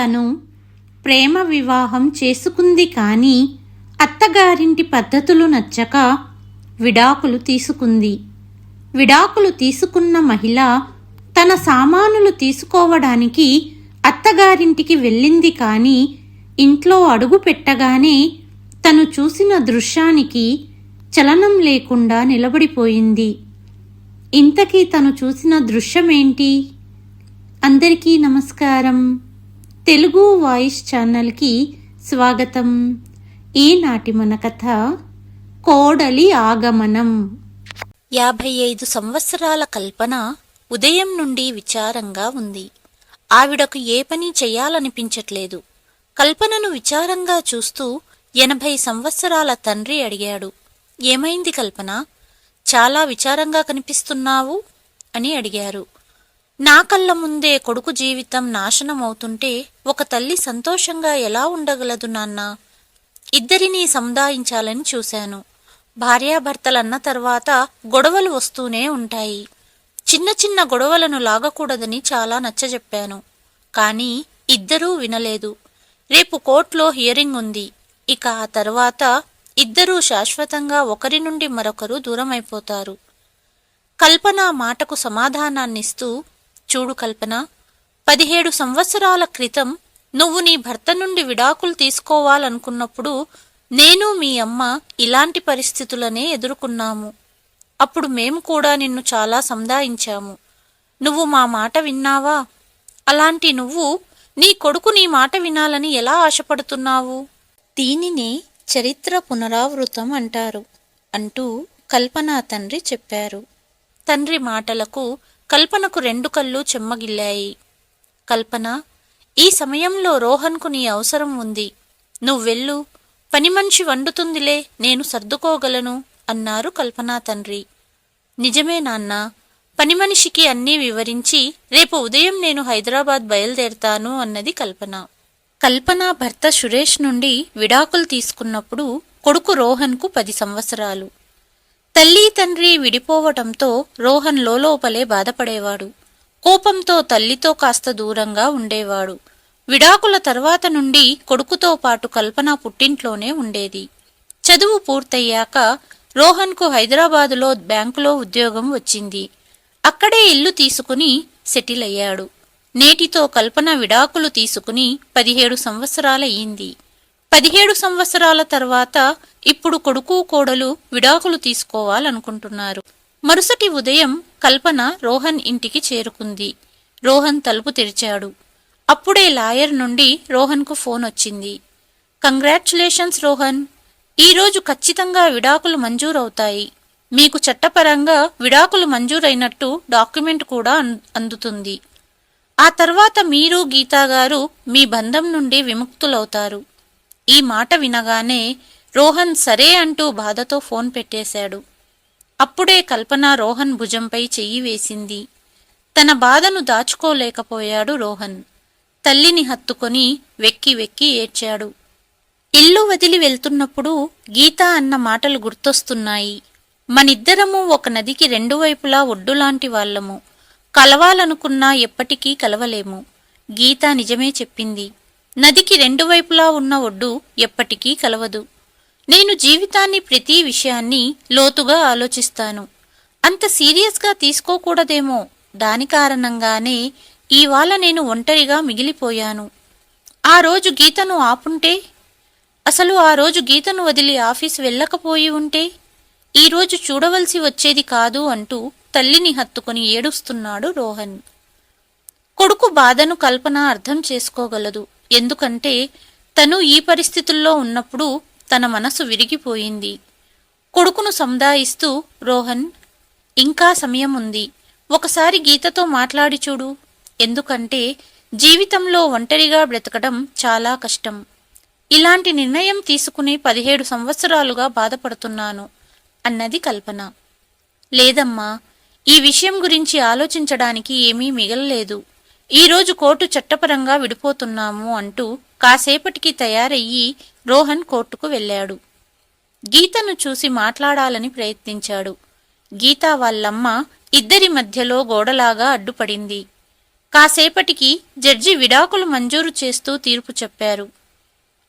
తను ప్రేమ వివాహం చేసుకుంది కానీ అత్తగారింటి పద్ధతులు నచ్చక విడాకులు తీసుకుంది. విడాకులు తీసుకున్న మహిళ తన సామానులు తీసుకోవడానికి అత్తగారింటికి వెళ్ళింది కానీ ఇంట్లో అడుగు పెట్టగానే తను చూసిన దృశ్యానికి చలనం లేకుండా నిలబడిపోయింది. ఇంతకీ తను చూసిన దృశ్యమేంటి? అందరికీ నమస్కారం. తెలుగు వాయిస్ ఛానల్కి స్వాగతం. ఈనాటి మన కథ కోడలి ఆగమనం. యాభై ఐదు సంవత్సరాల కల్పన ఉదయం నుండి విచారంగా ఉంది. ఆవిడకు ఏ పని చెయ్యాలనిపించట్లేదు కల్పనను విచారంగా చూస్తూ ఎనభై సంవత్సరాల తండ్రి అడిగాడు. ఏమైంది కల్పన? చాలా విచారంగా కనిపిస్తున్నావు అని అడిగారు. నా కళ్ళ ముందే కొడుకు జీవితం నాశనమవుతుంటే ఒక తల్లి సంతోషంగా ఎలా ఉండగలదు నాన్నా? ఇద్దరినీ సముదాయించాలని చూశాను. భార్యాభర్తలన్న తర్వాత గొడవలు వస్తూనే ఉంటాయి. చిన్న చిన్న గొడవలను లాగకూడదని చాలా నచ్చజెప్పాను. కానీ ఇద్దరూ వినలేదు. రేపు కోర్టులో హియరింగ్ ఉంది. ఇక ఆ తర్వాత ఇద్దరూ శాశ్వతంగా ఒకరి నుండి మరొకరు దూరమైపోతారు. కల్పన మాటకు సమాధానాన్నిస్తూ చూడు కల్పన. పదిహేడు సంవత్సరాల క్రితం నువ్వు నీ భర్త నుండి విడాకులు తీసుకోవాలనుకున్నప్పుడు నేను మీ అమ్మ ఇలాంటి పరిస్థితులనే ఎదుర్కొన్నాము. అప్పుడు మేము కూడా నిన్ను చాలా సందాయించాము. నువ్వు మా మాట విన్నావా? అలాంటి నువ్వు నీ కొడుకు నీ మాట వినాలని ఎలా ఆశపడుతున్నావు? దీనినే చరిత్ర పునరావృతం అంటారు అంటూ కల్పన తండ్రి చెప్పారు. తండ్రి మాటలకు కల్పనకు రెండు కళ్ళు చెమ్మగిల్లాయి. కల్పన ఈ సమయంలో రోహన్కు నీ అవసరం ఉంది. నువ్వెళ్ళు పని మనిషి వండుతుందిలే నేను సర్దుకోగలను అన్నారు కల్పనా తండ్రి. నిజమే నాన్న పని మనిషికి అన్నీ వివరించి రేపు ఉదయం నేను హైదరాబాద్ బయలుదేరతాను అన్నది కల్పన. కల్పన భర్త సురేష్ నుండి విడాకులు తీసుకున్నప్పుడు కొడుకు రోహన్కు పది సంవత్సరాలు. తల్లి తండ్రి విడిపోవటంతో రోహన్ లోలోపలే బాధపడేవాడు. కోపంతో తల్లితో కాస్త దూరంగా ఉండేవాడు. విడాకుల తర్వాత నుండి కొడుకుతో పాటు కల్పన పుట్టింట్లోనే ఉండేది. చదువు పూర్తయ్యాక రోహన్కు హైదరాబాదులో బ్యాంకులో ఉద్యోగం వచ్చింది. అక్కడే ఇల్లు తీసుకుని సెటిల్ అయ్యాడు. నేటితో కల్పన విడాకులు తీసుకుని పదిహేడు సంవత్సరాలయ్యింది. పదిహేడు సంవత్సరాల తర్వాత ఇప్పుడు కొడుకు కోడలు విడాకులు తీసుకోవాలనుకుంటున్నారు. మరుసటి ఉదయం కల్పన రోహన్ ఇంటికి చేరుకుంది. రోహన్ తలుపు తెరిచాడు. అప్పుడే లాయర్ నుండి రోహన్కు ఫోన్ వచ్చింది. కంగ్రాచులేషన్స్ రోహన్ ఈరోజు ఖచ్చితంగా విడాకులు మంజూరవుతాయి. మీకు చట్టపరంగా విడాకులు మంజూరైనట్టు డాక్యుమెంట్ కూడా అన్- అందుతుంది. ఆ తర్వాత మీరు గీతా గారు మీ బంధం నుండి విముక్తులవుతారు. ఈ మాట వినగానే రోహన్ సరే అంటూ బాధతో ఫోన్ పెట్టేశాడు. అప్పుడే కల్పన రోహన్ భుజంపై చెయ్యి వేసింది. తన బాధను దాచుకోలేకపోయాడు రోహన్. తల్లిని హత్తుకొని వెక్కి వెక్కి ఏడ్చాడు. ఇల్లు వదిలి వెళ్తున్నప్పుడు గీత అన్న మాటలు గుర్తొస్తున్నాయి. మనిద్దరము ఒక నదికి రెండు వైపులా ఒడ్డులాంటి వాళ్ళము. కలవాలనుకున్నా ఎప్పటికీ కలవలేము. గీత నిజమే చెప్పింది. నదికి రెండు వైపులా ఉన్న ఒడ్డు ఎప్పటికీ కలవదు. నేను జీవితాన్ని ప్రతి విషయాన్ని లోతుగా ఆలోచిస్తాను. అంత సీరియస్గా తీసుకోకూడదేమో. దాని కారణంగానే ఇవాళ నేను ఒంటరిగా మిగిలిపోయాను. ఆ రోజు గీతను ఆపుంటే? అసలు ఆ రోజు గీతను వదిలి ఆఫీస్ వెళ్ళకపోయి ఉంటే? ఈరోజు చూడవలసి వచ్చేది కాదు అంటూ తల్లిని హత్తుకుని ఏడుస్తున్నాడు రోహన్. కొడుకు బాధను కల్పన అర్థం చేసుకోగలదు. ఎందుకంటే తను ఈ పరిస్థితుల్లో ఉన్నప్పుడు తన మనసు విరిగిపోయింది. కొడుకును సముదాయిస్తూ రోహన్ ఇంకా సమయం ఉంది ఒకసారి గీతతో మాట్లాడి చూడు. ఎందుకంటే జీవితంలో ఒంటరిగా బ్రతకడం చాలా కష్టం. ఇలాంటి నిర్ణయం తీసుకుని పదిహేడు సంవత్సరాలుగా బాధపడుతున్నాను అన్నది కల్పన. లేదమ్మా ఈ విషయం గురించి ఆలోచించడానికి ఏమీ మిగలలేదు. ఈరోజు కోర్టు చట్టపరంగా విడిపోతున్నాము అంటూ కాసేపటికి తయారయ్యి రోహన్ కోర్టుకు వెళ్ళాడు. గీతను చూసి మాట్లాడాలని ప్రయత్నించాడు. గీత వాళ్ళమ్మ ఇద్దరి మధ్యలో గోడలాగా అడ్డుపడింది. కాసేపటికి జడ్జి విడాకులు మంజూరు చేస్తూ తీర్పు చెప్పారు.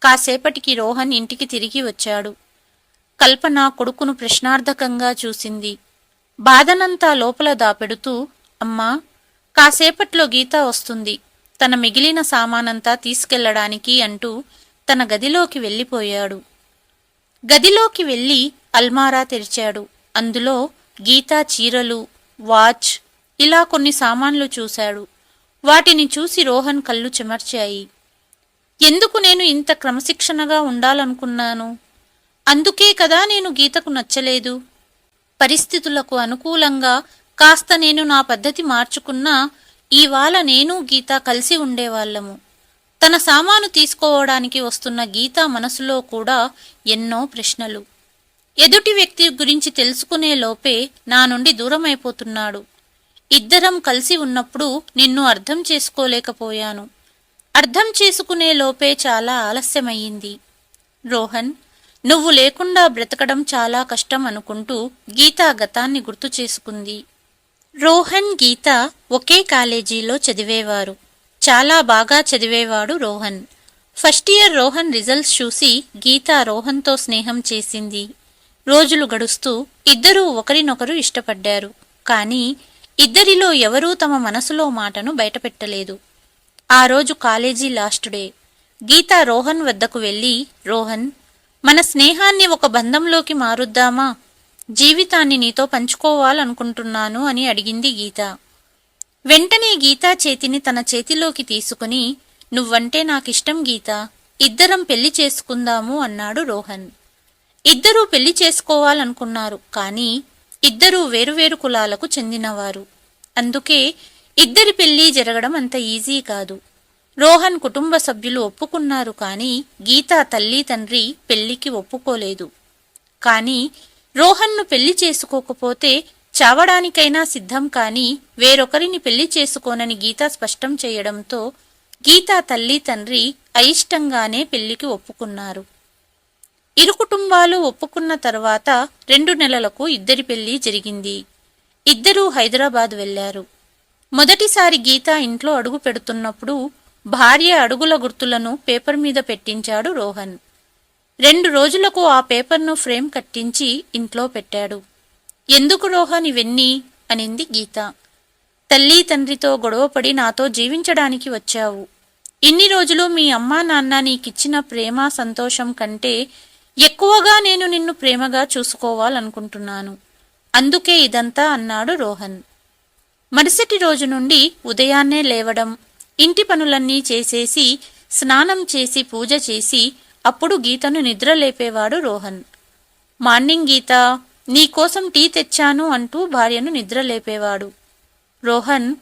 కాసేపటికి రోహన్ ఇంటికి తిరిగి వచ్చాడు. కల్పన కొడుకును ప్రశ్నార్థకంగా చూసింది. బాధనంతా లోపల దాపెడుతూ అమ్మా కాసేపట్లో గీత వస్తుంది. తన మిగిలిన సామానంతా తీసుకెళ్ళడానికి అంటూ తన గదిలోకి వెళ్ళిపోయాడు. గదిలోకి వెళ్ళి అల్మారా తెరిచాడు. అందులో గీతా చీరలు వాచ్ ఇలా కొన్ని సామాన్లు చూశాడు. వాటిని చూసి రోహన్ కళ్ళు చెమర్చాయి. ఎందుకు నేను ఇంత క్రమశిక్షణగా ఉండాలనుకున్నాను? అందుకే కదా నేను గీతకు నచ్చలేదు. పరిస్థితులకు అనుకూలంగా కాస్త నేను నా పద్ధతి మార్చుకున్నా ఇవాళ నేను గీత కలిసి ఉండేవాళ్ళము. తన సామాను తీసుకోవడానికి వస్తున్న గీత మనసులో కూడా ఎన్నో ప్రశ్నలు. ఎదుటి వ్యక్తి గురించి తెలుసుకునే లోపే నా నుండి దూరమైపోతున్నాడు. ఇద్దరం కలిసి ఉన్నప్పుడు నిన్ను అర్థం చేసుకోలేకపోయాను. అర్థం చేసుకునే లోపే చాలా ఆలస్యమయ్యింది. రోహన్ నువ్వు లేకుండా బ్రతకడం చాలా కష్టం అనుకుంటూ గీత గతాన్ని గుర్తు చేసుకుంది. రోహన్ గీత ఒకే కాలేజీలో చదివేవారు. చాలా బాగా చదివేవాడు Rohan. First year Rohan results చూసి గీత రోహన్తో స్నేహం చేసింది. రోజులు గడుస్తూ ఇద్దరూ ఒకరినొకరు ఇష్టపడ్డారు. కానీ ఇద్దరిలో ఎవరూ తమ మనసులో మాటను బయటపెట్టలేదు. ఆ రోజు college last day. Geetha Rohan వద్దకు వెళ్ళి రోహన్ మన స్నేహాన్ని ఒక బంధంలోకి మారుద్దామా? జీవితాన్ని నీతో పంచుకోవాలనుకుంటున్నాను అని అడిగింది గీత. వెంటనే గీతా చేతిని తన చేతిలోకి తీసుకుని నువ్వంటే నాకిష్టం గీత. ఇద్దరం పెళ్ళి చేసుకుందాము అన్నాడు రోహన్. ఇద్దరూ పెళ్ళి చేసుకోవాలనుకున్నారు కానీ ఇద్దరూ వేరువేరు కులాలకు చెందినవారు. అందుకే ఇద్దరి పెళ్ళి జరగడం అంత ఈజీ కాదు. రోహన్ కుటుంబ సభ్యులు ఒప్పుకున్నారు కానీ గీతా తల్లి తండ్రి పెళ్ళికి ఒప్పుకోలేదు. కానీ రోహన్ను పెళ్ళి చేసుకోకపోతే చావడానికైనా సిద్ధం కాని వేరొకరిని పెళ్ళి చేసుకోనని గీత స్పష్టం చేయడంతో గీతా తల్లి తండ్రి అయిష్టంగానే పెళ్ళికి ఒప్పుకున్నారు. ఇరు కుటుంబాలు ఒప్పుకున్న తర్వాత రెండు నెలలకు ఇద్దరి పెళ్ళి జరిగింది. ఇద్దరూ హైదరాబాద్ వెళ్ళారు మొదటిసారి గీత ఇంట్లో అడుగు పెడుతున్నప్పుడు భార్య అడుగుల గుర్తులను పేపర్ మీద పెట్టించాడు రోహన్. రెండు రోజులకు ఆ పేపర్ను ఫ్రేమ్ కట్టించి ఇంట్లో పెట్టాడు. ఎందుకు రోహన్ ఇవన్నీ అనింది గీత. తల్లి తండ్రితో గొడవపడి నాతో జీవించడానికి వచ్చావు. ఇన్ని రోజులు మీ అమ్మా నాన్న నీకిచ్చిన ప్రేమ సంతోషం కంటే ఎక్కువగా నేను నిన్ను ప్రేమగా చూసుకోవాలనుకుంటున్నాను. అందుకే ఇదంతా అన్నాడు రోహన్. మరుసటి రోజు నుండి ఉదయాన్నే లేవడం ఇంటి పనులన్నీ చేసేసి స్నానం చేసి పూజ చేసి అప్పుడు గీతను నిద్ర లేపేవాడు రోహన్. మార్నింగ్ గీత నీకోసం టీ తెచ్చాను అంటూ భార్యను నిద్ర లేపేవాడు. రోహన్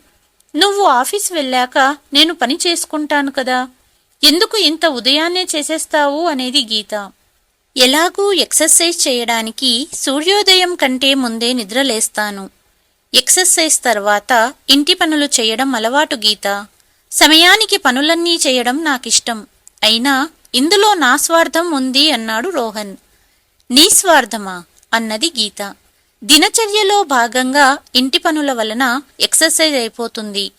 నువ్వు ఆఫీస్ వెళ్ళాక నేను పని చేసుకుంటాను కదా. ఎందుకు ఇంత ఉదయాన్నే చేసేస్తావు అనేది గీత. ఎలాగూ ఎక్సర్సైజ్ చేయడానికి సూర్యోదయం కంటే ముందే నిద్రలేస్తాను ఎక్సర్సైజ్ తర్వాత ఇంటి పనులు చేయడం అలవాటు గీత. సమయానికి పనులన్నీ చేయడం నాకిష్టం. అయినా ఇందులో నా స్వార్థం ఉంది అన్నాడు రోహన్. నీ స్వార్థమా? అన్నది గీత. దినచర్యలో భాగంగా ఇంటి పనుల వలన ఎక్సర్సైజ్ అయిపోతుంది.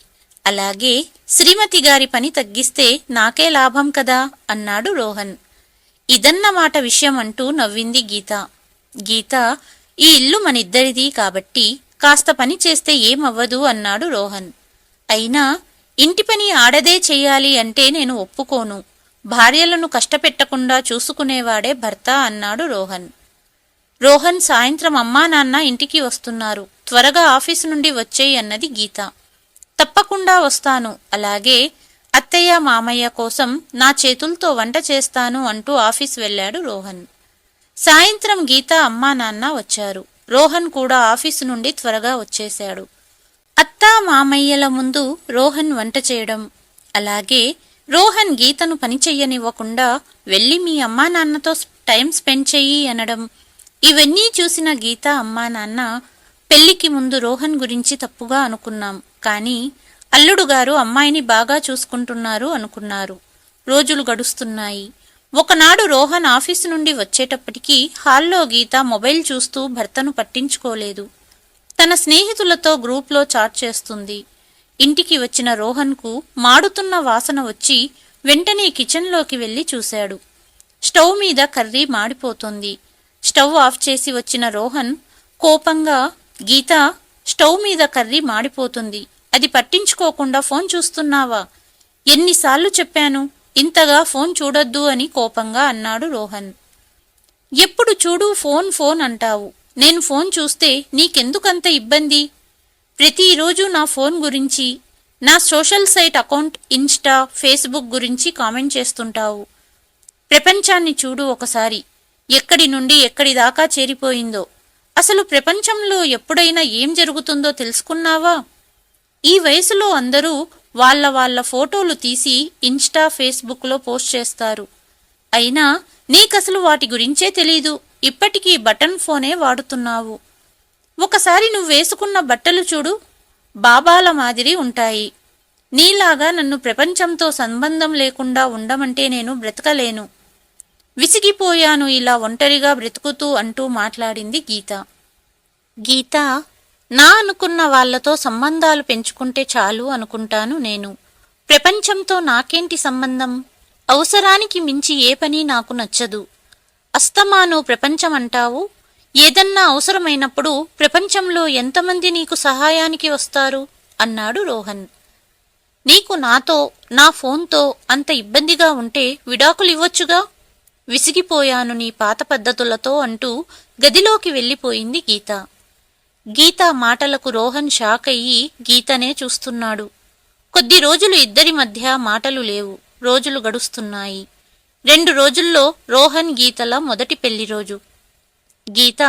అలాగే శ్రీమతి గారి పని తగ్గిస్తే నాకే లాభం కదా? అన్నాడు రోహన్. ఇదన్నమాట విషయం అంటూ నవ్వింది గీత. గీత ఈ ఇల్లు మనిద్దరిది కాబట్టి కాస్త పని చేస్తే ఏమవ్వదు అన్నాడు రోహన్. అయినా ఇంటి పని ఆడదే చెయ్యాలి అంటే నేను ఒప్పుకోను. భార్యలను కష్టపెట్టకుండా చూసుకునేవాడే భర్త అన్నాడు రోహన్. రోహన్ సాయంత్రం అమ్మా నాన్న ఇంటికి వస్తున్నారు. త్వరగా ఆఫీసు నుండి వచ్చేయి అన్నది గీత. తప్పకుండా వస్తాను. అలాగే అత్తయ్య మామయ్య కోసం నా చేతులతో వంట చేస్తాను అంటూ ఆఫీస్ వెళ్ళాడు రోహన్. సాయంత్రం గీత అమ్మా నాన్న వచ్చారు. రోహన్ కూడా ఆఫీసు నుండి త్వరగా వచ్చేశాడు. అత్తా మామయ్యల ముందు రోహన్ వంట చేయడం. అలాగే రోహన్ గీతను పని చెయ్యనివ్వకుండా వెళ్ళి మీ అమ్మా నాన్నతో టైం స్పెండ్ చెయ్యి అనడం. ఇవన్నీ చూసిన గీత అమ్మా నాన్న పెళ్ళికి ముందు రోహన్ గురించి తప్పుగా అనుకున్నాం. కానీ అల్లుడు గారు అమ్మాయిని బాగా చూసుకుంటున్నారు అనుకున్నారు. రోజులు గడుస్తున్నాయి. ఒకనాడు రోహన్ ఆఫీసు నుండి వచ్చేటప్పటికీ హాల్లో గీత మొబైల్ చూస్తూ భర్తను పట్టించుకోలేదు. తన స్నేహితులతో గ్రూప్లో చాట్ చేస్తుంది. ఇంటికి వచ్చిన రోహన్కు మాడుతున్న వాసన వచ్చి వెంటనే కిచెన్లోకి వెళ్ళి చూశాడు. స్టవ్ మీద కర్రీ మాడిపోతుంది. స్టవ్ ఆఫ్ చేసి వచ్చిన రోహన్ కోపంగా గీత స్టవ్ మీద కర్రీ మాడిపోతుంది. అది పట్టించుకోకుండా ఫోన్ చూస్తున్నావా? ఎన్నిసార్లు చెప్పాను ఇంతగా ఫోన్ చూడొద్దు అని కోపంగా అన్నాడు రోహన్. ఎప్పుడు చూడు ఫోన్ ఫోన్ అంటావు. నేను ఫోన్ చూస్తే నీకెందుకంత ఇబ్బంది? ప్రతిరోజు నా ఫోన్ గురించి నా social site account insta Facebook గురించి కామెంట్ చేస్తుంటావు. ప్రపంచాన్ని చూడు ఒకసారి. ఎక్కడి నుండి ఎక్కడి దాకా చేరిపోయిందో. అసలు ప్రపంచంలో ఎప్పుడైనా ఏం జరుగుతుందో తెలుసుకున్నావా? ఈ వయసులో అందరూ వాళ్ళ వాళ్ళ ఫోటోలు తీసి ఇన్స్టా ఫేస్బుక్లో పోస్ట్ చేస్తారు. అయినా నీకసలు వాటి గురించే తెలీదు. ఇప్పటికీ బటన్ ఫోనే వాడుతున్నావు. ఒకసారి నువ్వు వేసుకున్న బట్టలు చూడు బాబాల మాదిరి ఉంటాయి. నీలాగా నన్ను ప్రపంచంతో సంబంధం లేకుండా ఉండమంటే నేను బ్రతకలేను. విసిగిపోయాను ఇలా ఒంటరిగా బ్రతుకుతూ అంటూ మాట్లాడింది గీత. గీత నా అనుకున్న వాళ్ళతో సంబంధాలు పెంచుకుంటే చాలు అనుకుంటాను నేను. ప్రపంచంతో నాకేంటి సంబంధం? అవసరానికి మించి ఏ పని నాకు నచ్చదు. అస్తమాను ప్రపంచం అంటావు ఏదన్నా అవసరమైనప్పుడు ప్రపంచంలో ఎంతమంది నీకు సహాయానికి వస్తారు? అన్నాడు రోహన్. నీకు నాతో నా ఫోన్తో అంత ఇబ్బందిగా ఉంటే విడాకులివ్వొచ్చుగా? విసిగిపోయాను నీ పాత పద్ధతులతో అంటూ గదిలోకి వెళ్ళిపోయింది గీత. గీత మాటలకు రోహన్ షాక్ అయ్యి గీతనే చూస్తున్నాడు. కొద్ది రోజులు ఇద్దరి మధ్య మాటలు లేవు. రోజులు గడుస్తున్నాయి. రెండు రోజుల్లో రోహన్ గీతల మొదటి పెళ్ళి రోజు. గీత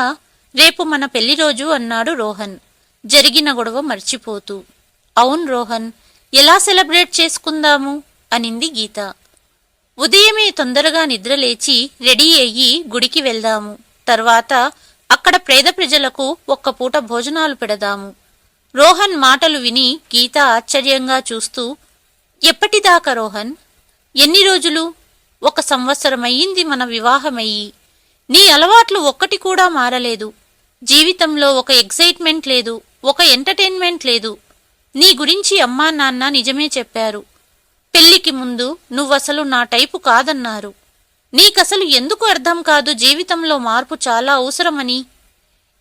రేపు మన పెళ్ళి రోజు అన్నాడు రోహన్. జరిగిన గొడవ మర్చిపోతూ. అవును రోహన్ ఎలా సెలబ్రేట్ చేసుకుందాము? అనింది గీత. ఉదయమే తొందరగా నిద్రలేచి రెడీ అయ్యి గుడికి వెళ్దాము. తర్వాత అక్కడ పేద ప్రజలకు ఒక్క పూట భోజనాలు పెడదాము. రోహన్ మాటలు విని గీత ఆశ్చర్యంగా చూస్తూ ఎప్పటిదాకా రోహన్? ఎన్ని రోజులు? ఒక సంవత్సరమయ్యింది మన వివాహమయ్యి. నీ అలవాట్లు ఒక్కటి కూడా మారలేదు. జీవితంలో ఒక ఎగ్జైట్మెంట్ లేదు ఒక ఎంటర్టైన్మెంట్ లేదు. నీ గురించి అమ్మా నాన్న నిజమే చెప్పారు. పెళ్ళికి ముందు నువ్వసలు నా టైపు కాదన్నారు. నీకసలు ఎందుకు అర్థం కాదు జీవితంలో మార్పు చాలా అవసరమని?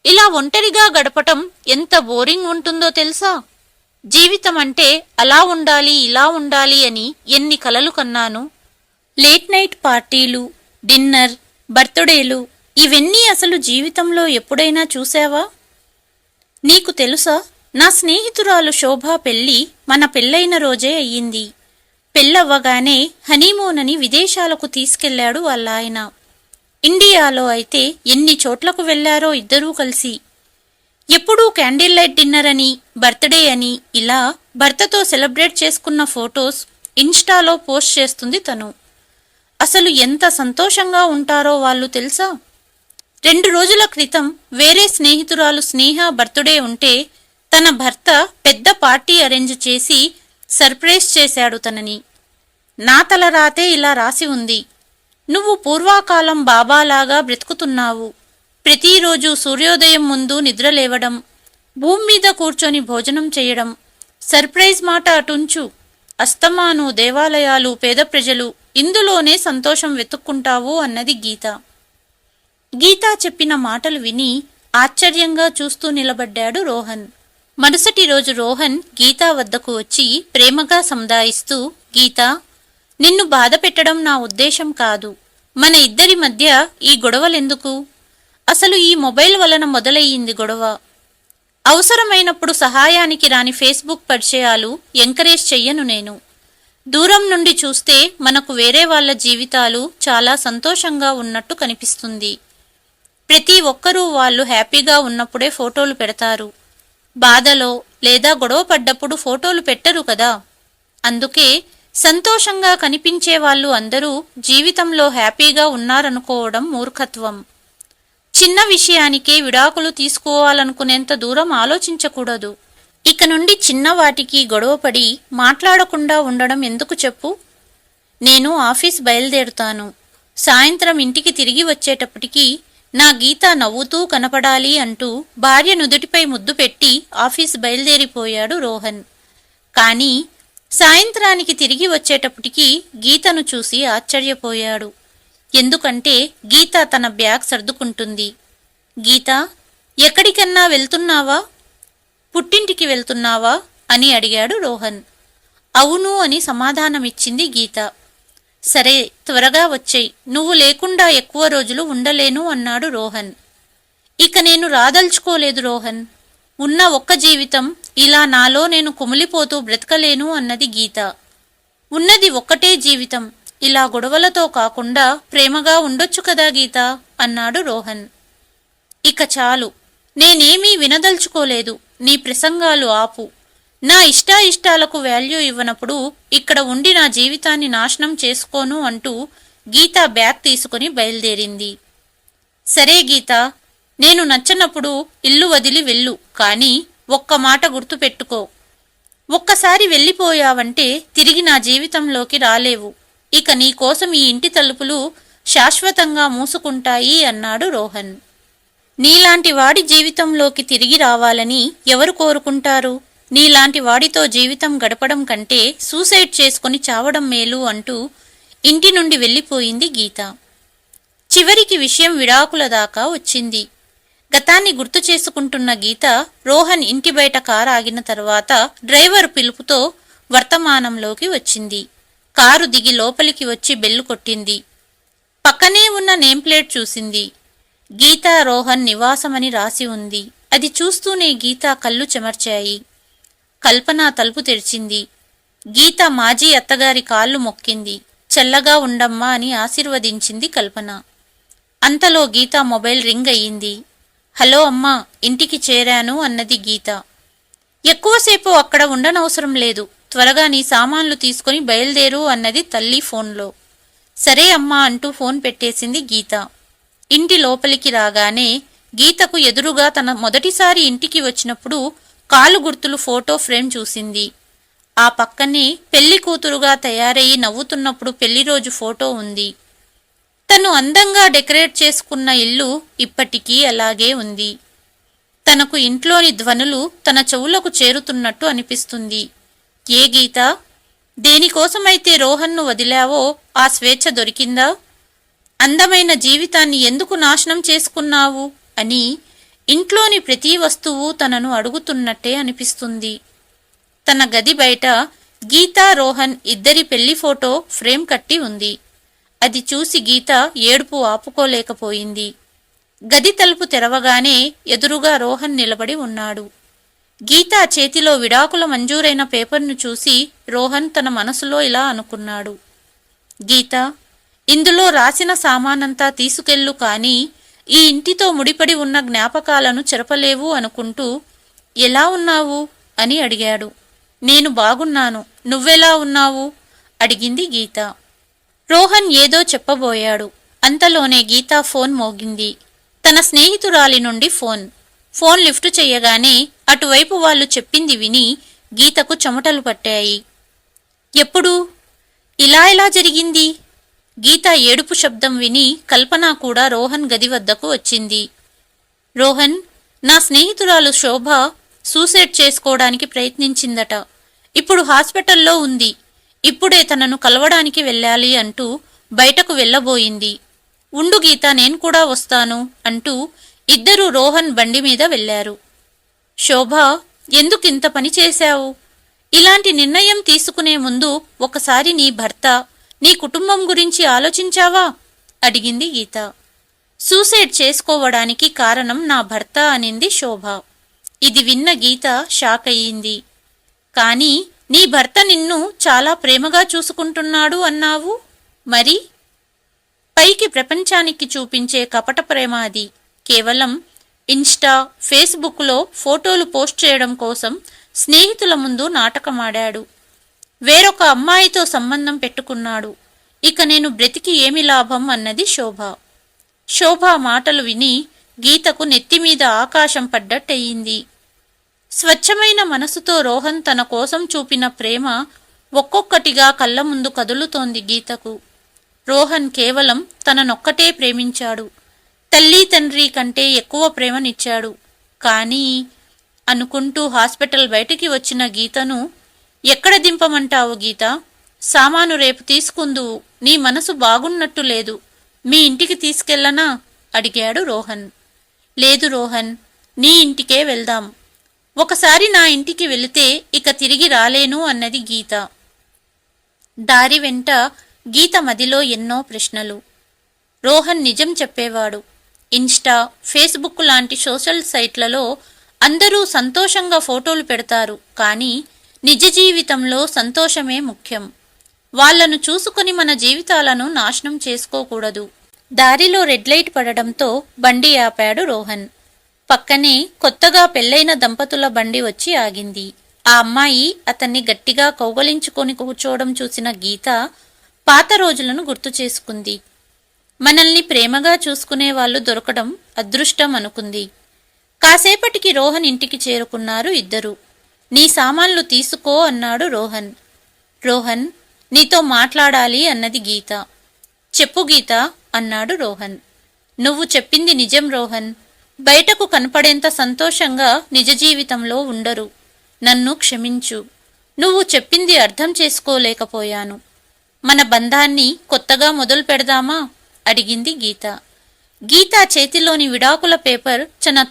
ఇలా ఒంటరిగా గడపటం ఎంత బోరింగ్ ఉంటుందో తెలుసా? జీవితం అంటే అలా ఉండాలి ఇలా ఉండాలి అని ఎన్ని కలలు కన్నాను? లేట్ నైట్ పార్టీలు డిన్నర్ బర్త్డేలు ఇవన్నీ అసలు జీవితంలో ఎప్పుడైనా చూసావా నీకు తెలుసా? నా స్నేహితురాలు శోభ పెళ్ళి మన పెళ్ళైన రోజే అయ్యింది. పెళ్ళవ్వగానే హనీమూనని విదేశాలకు తీసుకెళ్ళాడు వాళ్ళ ఆయన ఇండియాలో అయితే ఎన్ని చోట్లకు వెళ్ళారో ఇద్దరూ కలిసి. ఎప్పుడూ క్యాండిల్ లైట్ డిన్నర్ అని బర్త్డే అని ఇలా భర్తతో సెలబ్రేట్ చేసుకున్న ఫొటోస్ ఇన్స్టాలో పోస్ట్ చేస్తుంది తను. అసలు ఎంత సంతోషంగా ఉంటారో వాళ్ళు తెలుసా? రెండు రోజుల క్రితం వేరే స్నేహితురాలు స్నేహ బర్త్డే ఉంటే తన భర్త పెద్ద పార్టీ అరేంజ్ చేసి సర్ప్రైజ్ చేశాడు తనని. నా తల రాతే ఇలా రాసి ఉంది. నువ్వు పూర్వాకాలం బాబాలాగా బ్రతుకుతున్నావు. ప్రతిరోజు సూర్యోదయం ముందు నిద్రలేవడం భూమి మీద కూర్చొని భోజనం చేయడం సర్ప్రైజ్ మాట అటుంచు. అస్తమాను దేవాలయాలు పేద ప్రజలు ఇందులోనే సంతోషం వెతుక్కుంటావు అన్నది గీత. గీత చెప్పిన మాటలు విని ఆశ్చర్యంగా చూస్తూ నిలబడ్డాడు రోహన్. మరుసటి రోజు రోహన్ గీతా వద్దకు వచ్చి ప్రేమగా సముదాయిస్తూ గీత నిన్ను బాధ పెట్టడం నా ఉద్దేశం కాదు. మన ఇద్దరి మధ్య ఈ గొడవలెందుకు? అసలు ఈ మొబైల్ వలన మొదలయ్యింది గొడవ. అవసరమైనప్పుడు సహాయానికి రాని ఫేస్బుక్ పరిచయాలు ఎంకరేజ్ చెయ్యను నేను. దూరం నుండి చూస్తే మనకు వేరే వాళ్ళ జీవితాలు చాలా సంతోషంగా ఉన్నట్టు కనిపిస్తుంది. ప్రతి ఒక్కరూ వాళ్ళు హ్యాపీగా ఉన్నప్పుడే ఫోటోలు పెడతారు. బాధలో లేదా గొడవ పడ్డప్పుడు ఫోటోలు పెట్టరు కదా. అందుకే సంతోషంగా కనిపించే వాళ్ళు అందరూ జీవితంలో హ్యాపీగా ఉన్నారనుకోవడం మూర్ఖత్వం. చిన్న విషయానికే విడాకులు తీసుకోవాలనుకునేంత దూరం ఆలోచించకూడదు. ఇక నుండి చిన్న వాటికి గొడవపడి మాట్లాడకుండా ఉండడం ఎందుకు చెప్పు? నేను ఆఫీస్ బయలుదేరుతాను. సాయంత్రం ఇంటికి తిరిగి వచ్చేటప్పటికి నా గీత నవ్వుతూ కనపడాలి అంటూ భార్య నుదుటిపై ముద్దు పెట్టి ఆఫీస్ బయలుదేరిపోయాడు రోహన్. కానీ సాయంత్రానికి తిరిగి వచ్చేటప్పటికి గీతను చూసి ఆశ్చర్యపోయాడు. ఎందుకంటే గీత తన బ్యాగ్ సర్దుకుంటుంది. గీత ఎక్కడికన్నా వెళ్తున్నావా? పుట్టింటికి వెళ్తున్నావా? అని అడిగాడు రోహన్. అవును అని సమాధానమిచ్చింది గీత. సరే త్వరగా వచ్చేయి. నువ్వు లేకుండా ఎక్కువ రోజులు ఉండలేను అన్నాడు రోహన్. ఇక నేను రాదల్చుకోలేదు రోహన్. ఉన్న ఒక్క జీవితం ఇలా నాలో నేను కుమిలిపోతూ బ్రతకలేను అన్నది గీత. ఉన్నది ఒక్కటే జీవితం. ఇలా గొడవలతో కాకుండా ప్రేమగా ఉండొచ్చు కదా గీత? అన్నాడు రోహన్. ఇక చాలు. నేనేమీ వినదల్చుకోలేదు. నీ ప్రసంగాలు ఆపు. నా ఇష్టాయిష్టాలకు వాల్యూ ఇవ్వనప్పుడు ఇక్కడ ఉండి నా జీవితాన్ని నాశనం చేసుకోను అంటూ గీత బ్యాగ్ తీసుకుని బయలుదేరింది. సరే గీత నేను నచ్చనప్పుడు ఇల్లు వదిలి వెళ్ళు కానీ ఒక్క మాట గుర్తుపెట్టుకో. ఒక్కసారి వెళ్ళిపోయావంటే తిరిగి నా జీవితంలోకి రాలేవు. ఇక నీకోసం ఈ ఇంటి తలుపులు శాశ్వతంగా మూసుకుంటాయి అన్నాడు రోహన్. నీలాంటి వాడి జీవితంలోకి తిరిగి రావాలని ఎవరు కోరుకుంటారు? నీలాంటి వాడితో జీవితం గడపడం కంటే సూసైడ్ చేసుకుని చావడం మేలు అంటూ ఇంటి నుండి వెళ్ళిపోయింది గీత. చివరికి విషయం విడాకుల దాకా వచ్చింది. గతాన్ని గుర్తు చేసుకుంటున్న గీత రోహన్ ఇంటి బయట కారు ఆగిన తర్వాత డ్రైవర్ పిలుపుతో వర్తమానంలోకి వచ్చింది. కారు దిగి లోపలికి వచ్చి బెల్లు కొట్టింది. పక్కనే ఉన్న నేమ్ ప్లేట్ చూసింది. గీతారోహన్ నివాసమని రాసి ఉంది. అది చూస్తూనే గీత కళ్ళు చెమర్చాయి. కల్పన తలుపు తెరిచింది. గీత మాజీ అత్తగారి కాళ్ళు మొక్కింది. చల్లగా ఉండమ్మా అని ఆశీర్వదించింది కల్పన. అంతలో గీత మొబైల్ రింగ్ అయ్యింది. హలో అమ్మా ఇంటికి చేరాను అన్నది గీత. ఎక్కువసేపు అక్కడ ఉండనవసరం లేదు. త్వరగా నీ సామాన్లు తీసుకుని బయలుదేరు అన్నది తల్లి ఫోన్లో. సరే అమ్మా అంటూ ఫోన్ పెట్టేసింది గీత. ఇంటి లోపలికి రాగానే గీతకు ఎదురుగా తన మొదటిసారి ఇంటికి వచ్చినప్పుడు కాలు గుర్తులు ఫోటో ఫ్రేమ్ చూసింది. ఆ పక్కనే పెళ్ళి కూతురుగా తయారయ్యి నవ్వుతున్నప్పుడు పెళ్ళి రోజు ఫోటో ఉంది. తను అందంగా డెకరేట్ చేసుకున్న ఇల్లు ఇప్పటికీ అలాగే ఉంది. తనకు ఇంట్లోని ధ్వనులు తన చెవులకు చేరుతున్నట్టు అనిపిస్తుంది. ఏ గీత? దేనికోసమైతే రోహన్ను వదిలావో ఆ స్వేచ్ఛ దొరికిందా? అందమైన జీవితాన్ని ఎందుకు నాశనం చేసుకున్నావు? అని ఇంట్లోని ప్రతి వస్తువు తనను అడుగుతున్నట్టే అనిపిస్తుంది. తన గది బయట గీతా రోహన్ ఇద్దరి పెళ్ళి ఫోటో ఫ్రేమ్ కట్టి ఉంది. అది చూసి గీత ఏడుపు ఆపుకోలేకపోయింది. గది తలుపు తెరవగానే ఎదురుగా రోహన్ నిలబడి ఉన్నాడు. గీత చేతిలో విడాకుల మంజూరైన పేపర్ను చూసి రోహన్ తన మనసులో ఇలా అనుకున్నాడు. గీత ఇందులో రాసిన సామానంతా తీసుకెళ్ళు కాని ఈ ఇంటితో ముడిపడి ఉన్న జ్ఞాపకాలను చెరపలేవు అనుకుంటూ ఎలా ఉన్నావు? అని అడిగాడు. నేను బాగున్నాను. నువ్వెలా ఉన్నావు? అడిగింది గీత. రోహన్ ఏదో చెప్పబోయాడు. అంతలోనే గీత ఫోన్ మోగింది. తన స్నేహితురాలి నుండి ఫోన్. ఫోన్ లిఫ్ట్ చెయ్యగానే అటువైపు వాళ్ళు చెప్పింది విని గీతకు చెమటలు పట్టాయి. ఎప్పుడు? ఇలా ఎలా జరిగింది? గీత ఏడుపు శబ్దం విని కల్పన కూడా రోహన్ గది వద్దకు వచ్చింది. రోహన్ నా స్నేహితురాలు శోభ సూసైడ్ చేసుకోవడానికి ప్రయత్నించిందట. ఇప్పుడు హాస్పిటల్లో ఉంది. ఇప్పుడే తనను కలవడానికి వెళ్ళాలి అంటూ బయటకు వెళ్ళబోయింది. ఉండు గీత నేను కూడా వస్తాను అంటూ ఇద్దరూ రోహన్ బండి మీద వెళ్ళారు శోభ ఎందుకింత పని చేశావు? ఇలాంటి నిర్ణయం తీసుకునే ముందు ఒకసారి నీ భర్త నీ కుటుంబం గురించి ఆలోచించావా? అడిగింది గీత సూసైడ్ చేసుకోవడానికి కారణం నా భర్త అనింది శోభ. ఇది విన్న గీత షాక్ అయ్యింది. కానీ నీ భర్త నిన్ను చాలా ప్రేమగా చూసుకుంటున్నాడు అన్నావు? మరి? పైకి ప్రపంచానికి చూపించే కపట ప్రేమ అది. కేవలం ఇన్స్టా ఫేస్బుక్లో ఫోటోలు పోస్ట్ చేయడం కోసం స్నేహితుల ముందు నాటకమాడాడు. వేరొక అమ్మాయితో సంబంధం పెట్టుకున్నాడు. ఇక నేను బ్రతికి ఏమి లాభం అన్నది శోభ. శోభ మాటలు విని గీతకు నెత్తిమీద ఆకాశం పడ్డట్టయింది. స్వచ్ఛమైన మనసుతో రోహన్ తన కోసం చూపిన ప్రేమ ఒక్కొక్కటిగా కళ్ళ ముందు కదులుతోంది గీతకు. రోహన్ కేవలం తననొక్కటే ప్రేమించాడు. తల్లి తండ్రి కంటే ఎక్కువ ప్రేమనిచ్చాడు. కానీ అనుకుంటూ హాస్పిటల్ బయటికి వచ్చిన గీతను ఎక్కడ దింపమంటావు గీత? సామాను రేపు తీసుకుందువు. నీ మనసు బాగున్నట్టు లేదు. మీ ఇంటికి తీసుకెళ్ళనా? అడిగాడు రోహన్. లేదు రోహన్ నీ ఇంటికే వెళ్దాం. ఒకసారి నా ఇంటికి వెళితే ఇక తిరిగి రాలేను అన్నది గీత. దారి వెంట గీత మదిలో ఎన్నో ప్రశ్నలు. రోహన్ నిజం చెప్పేవాడు. ఇన్స్టా ఫేస్బుక్ లాంటి సోషల్ సైట్లలో అందరూ సంతోషంగా ఫోటోలు పెడతారు. కానీ నిజ జీవితంలో సంతోషమే ముఖ్యం. వాళ్ళను చూసుకొని మన జీవితాలను నాశనం చేసుకోకూడదు. దారిలో రెడ్ లైట్ పడడంతో బండి ఆపాడు రోహన్. పక్కనే కొత్తగా పెళ్ళైన దంపతుల బండి వచ్చి ఆగింది. ఆ అమ్మాయి అతన్ని గట్టిగా కౌగలించుకొని కూర్చోవడం చూసిన గీత పాత రోజులను గుర్తు చేసుకుంది. మనల్ని ప్రేమగా చూసుకునే వాళ్ళు దొరకడం అదృష్టం అనుకుంది. కాసేపటికి రోహన్ ఇంటికి చేరుకున్నారు ఇద్దరు. నీ సామాన్లు తీసుకో అన్నాడు రోహన్. రోహన్ నీతో మాట్లాడాలి అన్నది గీత. చెప్పు గీత అన్నాడు రోహన్. నువ్వు చెప్పింది నిజం రోహన్. బయటకు కనపడేంత సంతోషంగా నిజ జీవితంలో ఉండరు. నన్ను క్షమించు. నువ్వు చెప్పింది అర్థం చేసుకోలేకపోయాను. మన బంధాన్ని కొత్తగా మొదలు పెడదామా? అడిగింది గీత. గీత చేతిలోని విడాకుల పేపర్ చన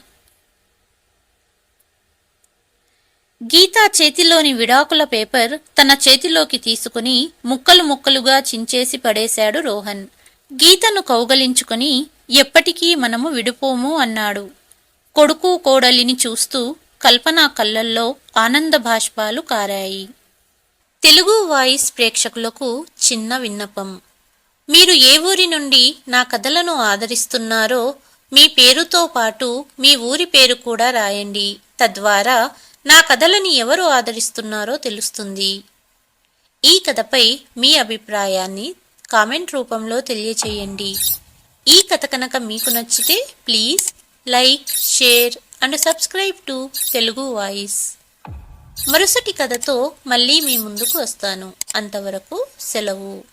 గీతా చేతిలోని విడాకుల పేపర్ తన చేతిలోకి తీసుకుని ముక్కలు ముక్కలుగా చించేసి పడేశాడు రోహన్. గీతను కౌగలించుకుని ఎప్పటికీ మనము విడిపోము అన్నాడు. కొడుకు కోడలిని చూస్తూ కల్పన కళ్ళల్లో ఆనంద భాష్పాలు కారాయి. తెలుగు వాయిస్ ప్రేక్షకులకు చిన్న విన్నపం. మీరు ఏ ఊరి నుండి నా కథలను ఆదరిస్తున్నారో మీ పేరుతో పాటు మీ ఊరి పేరు కూడా రాయండి. తద్వారా నా కథలని ఎవరు ఆదరిస్తున్నారో తెలుస్తుంది. ఈ కథపై మీ అభిప్రాయాన్ని కామెంట్ రూపంలో తెలియచేయండి. ఈ కథ కనుక మీకు నచ్చితే please like share and subscribe to Telugu voice. మరుసటి కథతో మళ్ళీ మీ ముందుకు వస్తాను. అంతవరకు సెలవు.